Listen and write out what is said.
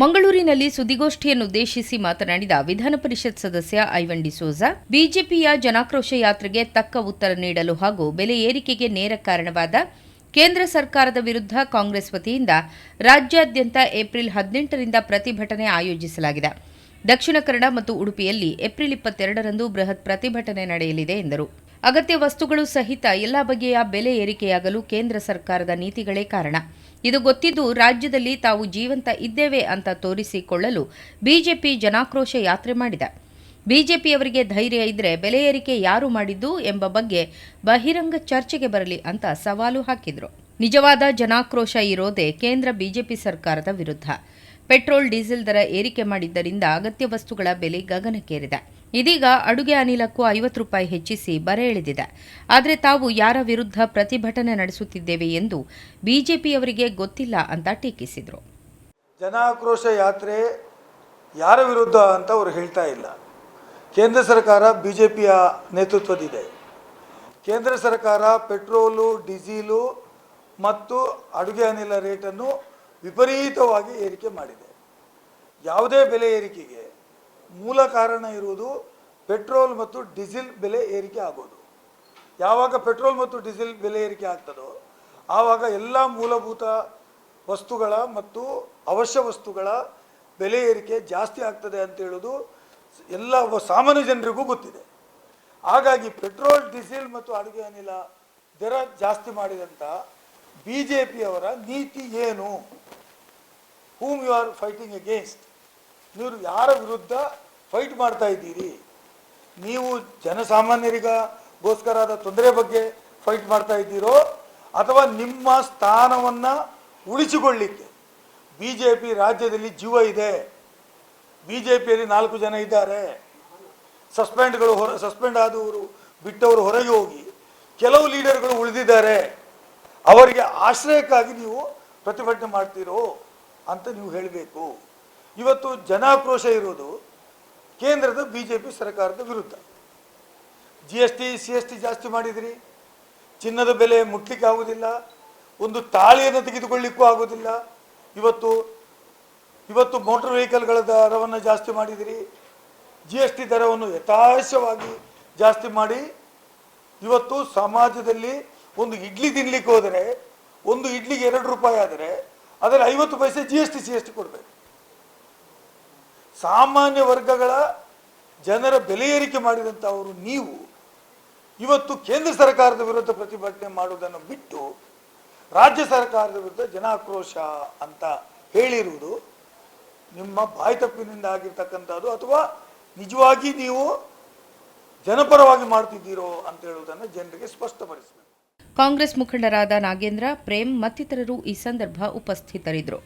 ಮಂಗಳೂರಿನಲ್ಲಿ ಸುದ್ದಿಗೋಷ್ಠಿಯನ್ನುದ್ದೇಶಿಸಿ ಮಾತನಾಡಿದ ವಿಧಾನ ಪರಿಷತ್ ಸದಸ್ಯ ಐವನ್ ಡಿಸೋಜಾ ಬಿಜೆಪಿಯ ಜನಾಕ್ರೋಶ ಯಾತ್ರೆಗೆ ತಕ್ಕ ಉತ್ತರ ನೀಡಲು ಹಾಗೂ ಬೆಲೆ ಏರಿಕೆಗೆ ನೇರ ಕಾರಣವಾದ ಕೇಂದ್ರ ಸರ್ಕಾರದ ವಿರುದ್ಧ ಕಾಂಗ್ರೆಸ್ ವತಿಯಿಂದ ರಾಜ್ಯಾದ್ಯಂತ ಏಪ್ರಿಲ್ ಹದಿನೆಂಟರಿಂದ ಪ್ರತಿಭಟನೆ ಆಯೋಜಿಸಲಾಗಿದೆ. ದಕ್ಷಿಣ ಕನ್ನಡ ಮತ್ತು ಉಡುಪಿಯಲ್ಲಿ ಏಪ್ರಿಲ್ ಇಪ್ಪತ್ತೆರಡರಂದು ಬೃಹತ್ ಪ್ರತಿಭಟನೆ ನಡೆಯಲಿದೆ ಎಂದರು. ಅಗತ್ಯ ವಸ್ತುಗಳು ಸಹಿತ ಎಲ್ಲ ಬಗೆಯ ಬೆಲೆ ಏರಿಕೆಯಾಗಲು ಕೇಂದ್ರ ಸರ್ಕಾರದ ನೀತಿಗಳೇ ಕಾರಣ. ಇದು ಗೊತ್ತಿದ್ದು ರಾಜ್ಯದಲ್ಲಿ ತಾವು ಜೀವಂತ ಇದ್ದೇವೆ ಅಂತ ತೋರಿಸಿಕೊಳ್ಳಲು ಬಿಜೆಪಿ ಜನಾಕ್ರೋಶ ಯಾತ್ರೆ ಮಾಡಿದೆ. ಬಿಜೆಪಿಯವರಿಗೆ ಧೈರ್ಯ ಇದ್ರೆ ಬೆಲೆ ಏರಿಕೆ ಯಾರು ಮಾಡಿದ್ದು ಎಂಬ ಬಗ್ಗೆ ಬಹಿರಂಗ ಚರ್ಚೆಗೆ ಬರಲಿ ಅಂತ ಸವಾಲು ಹಾಕಿದ್ರು. ನಿಜವಾದ ಜನಾಕ್ರೋಶ ಇರೋದೇ ಕೇಂದ್ರ ಬಿಜೆಪಿ ಸರ್ಕಾರದ ವಿರುದ್ಧ. ಪೆಟ್ರೋಲ್, ಡೀಸೆಲ್ ದರ ಏರಿಕೆ ಮಾಡಿದ್ದರಿಂದ ಅಗತ್ಯ ವಸ್ತುಗಳ ಬೆಲೆ ಗಗನಕ್ಕೇರಿದೆ. ಇದೀಗ ಅಡುಗೆ ಅನಿಲಕ್ಕೂ ಐವತ್ತು ರೂಪಾಯಿ ಹೆಚ್ಚಿಸಿ ಬರೆ ಎಳೆದಿದೆ. ಆದರೆ ತಾವು ಯಾರ ವಿರುದ್ಧ ಪ್ರತಿಭಟನೆ ನಡೆಸುತ್ತಿದ್ದೇವೆ ಎಂದು ಬಿಜೆಪಿಯವರಿಗೆ ಗೊತ್ತಿಲ್ಲ ಅಂತ ಟೀಕಿಸಿದರು. ಜನಾಕ್ರೋಶ ಯಾತ್ರೆ ಯಾರ ವಿರುದ್ಧ ಅಂತ ಅವರು ಹೇಳ್ತಾ ಇಲ್ಲ. ಕೇಂದ್ರ ಸರ್ಕಾರ ಬಿ ಜೆ ಪಿಯ ನೇತೃತ್ವದಿದೆ. ಕೇಂದ್ರ ಸರ್ಕಾರ ಪೆಟ್ರೋಲು, ಡೀಸೀಲು ಮತ್ತು ಅಡುಗೆ ಅನಿಲ ರೇಟನ್ನು ವಿಪರೀತವಾಗಿ ಏರಿಕೆ ಮಾಡಿದೆ. ಯಾವುದೇ ಬೆಲೆ ಏರಿಕೆಗೆ ಮೂಲ ಕಾರಣ ಇರುವುದು ಪೆಟ್ರೋಲ್ ಮತ್ತು ಡೀಸೆಲ್ ಬೆಲೆ ಏರಿಕೆ ಆಗೋದು. ಯಾವಾಗ ಪೆಟ್ರೋಲ್ ಮತ್ತು ಡೀಸೆಲ್ ಬೆಲೆ ಏರಿಕೆ ಆಗ್ತದೋ, ಆವಾಗ ಎಲ್ಲ ಮೂಲಭೂತ ವಸ್ತುಗಳ ಮತ್ತು ಅವಶ್ಯ ವಸ್ತುಗಳ ಬೆಲೆ ಏರಿಕೆ ಜಾಸ್ತಿ ಆಗ್ತದೆ ಅಂತ ಹೇಳೋದು ಎಲ್ಲ ಸಾಮಾನ್ಯ ಜನರಿಗೂ ಗೊತ್ತಿದೆ. ಹಾಗಾಗಿ ಪೆಟ್ರೋಲ್, ಡೀಸೆಲ್ ಮತ್ತು ಅಡುಗೆ ಅನಿಲ ದರ ಜಾಸ್ತಿ ಮಾಡಿದಂಥ ಬಿ ಜೆ ಪಿಯವರ ನೀತಿ ಏನು? Whom you are fighting against ನೀವು ಯಾರ ವಿರುದ್ಧ ಫೈಟ್ ಮಾಡ್ತಾ ಇದ್ದೀರಿ? ನೀವು ಆದ ತೊಂದರೆ ಬಗ್ಗೆ ಫೈಟ್ ಮಾಡ್ತಾ ಇದ್ದೀರೋ? ಅಥವಾ ನಿಮ್ಮ ಸ್ಥಾನವನ್ನು ಉಳಿಸಿಕೊಳ್ಳಿಕ್ಕೆ ಬಿ ಜೆ ಪಿ ರಾಜ್ಯದಲ್ಲಿ ಜೀವ ಇದೆ. ಬಿ ಜೆ ನಾಲ್ಕು ಜನ ಇದ್ದಾರೆ. ಸಸ್ಪೆಂಡ್ಗಳು ಹೊರ ಸಸ್ಪೆಂಡ್ ಆದವರು ಬಿಟ್ಟವರು ಹೊರಗೆ ಹೋಗಿ ಕೆಲವು ಲೀಡರ್ಗಳು ಉಳಿದಿದ್ದಾರೆ. ಅವರಿಗೆ ಆಶ್ರಯಕ್ಕಾಗಿ ನೀವು ಪ್ರತಿಭಟನೆ ಮಾಡ್ತೀರೋ ಅಂತ ನೀವು ಹೇಳಬೇಕು. ಇವತ್ತು ಜನಾಕ್ರೋಶ ಇರೋದು ಕೇಂದ್ರದ ಬಿ ಜೆ ಪಿ ಸರ್ಕಾರದ ವಿರುದ್ಧ. G S T C S T ಜಾಸ್ತಿ ಮಾಡಿದಿರಿ. ಚಿನ್ನದ ಬೆಲೆ ಮುಟ್ಲಿಕ್ಕೆ ಆಗೋದಿಲ್ಲ ಒಂದು ತಾಳಿಯನ್ನು ತೆಗೆದುಕೊಳ್ಳಿಕ್ಕೂ ಆಗೋದಿಲ್ಲ ಇವತ್ತು ಇವತ್ತು ಮೋಟಾರ್ ವೆಹಿಕಲ್ಗಳ ದರವನ್ನು ಜಾಸ್ತಿ ಮಾಡಿದಿರಿ. ಜಿ ಎಸ್ ಟಿ ದರವನ್ನು ಯಥಾಶವಾಗಿ ಜಾಸ್ತಿ ಮಾಡಿ, ಇವತ್ತು ಸಮಾಜದಲ್ಲಿ ಒಂದು ಇಡ್ಲಿ ತಿನ್ಲಿಕ್ಕೆ ಹೋದರೆ, ಒಂದು ಇಡ್ಲಿಗೆ ಎರಡು ರೂಪಾಯಿ ಆದರೆ, ಅದರಲ್ಲಿ ಐವತ್ತು ಪೈಸೆ G S T C S T ಕೊಡಬೇಕು. ಸಾಮಾನ್ಯ ವರ್ಗಗಳ ಜನರ ಬೆಲೆ ಏರಿಕೆ ಮಾಡಿದಂಥವರು ನೀವು, ಇವತ್ತು ಕೇಂದ್ರ ಸರ್ಕಾರದ ವಿರುದ್ಧ ಪ್ರತಿಭಟನೆ ಮಾಡುವುದನ್ನು ಬಿಟ್ಟು ರಾಜ್ಯ ಸರ್ಕಾರದ ವಿರುದ್ಧ ಜನಾಕ್ರೋಶ ಅಂತ ಹೇಳಿರುವುದು ನಿಮ್ಮ ಬಾಯಿ ತಪ್ಪಿನಿಂದ ಆಗಿರ್ತಕ್ಕಂಥದ್ದು ಅಥವಾ ನಿಜವಾಗಿ ನೀವು ಜನಪರವಾಗಿ ಮಾಡ್ತಿದ್ದೀರೋ ಅಂತ ಹೇಳುವುದನ್ನು ಜನರಿಗೆ ಸ್ಪಷ್ಟಪಡಿಸಬೇಕು. ಕಾಂಗ್ರೆಸ್ ಮುಖಂಡರಾದ ನಾಗೇಂದ್ರ, ಪ್ರೇಮ್ ಮತ್ತಿತರರು ಈ ಸಂದರ್ಭ ಉಪಸ್ಥಿತರಿದ್ದರು.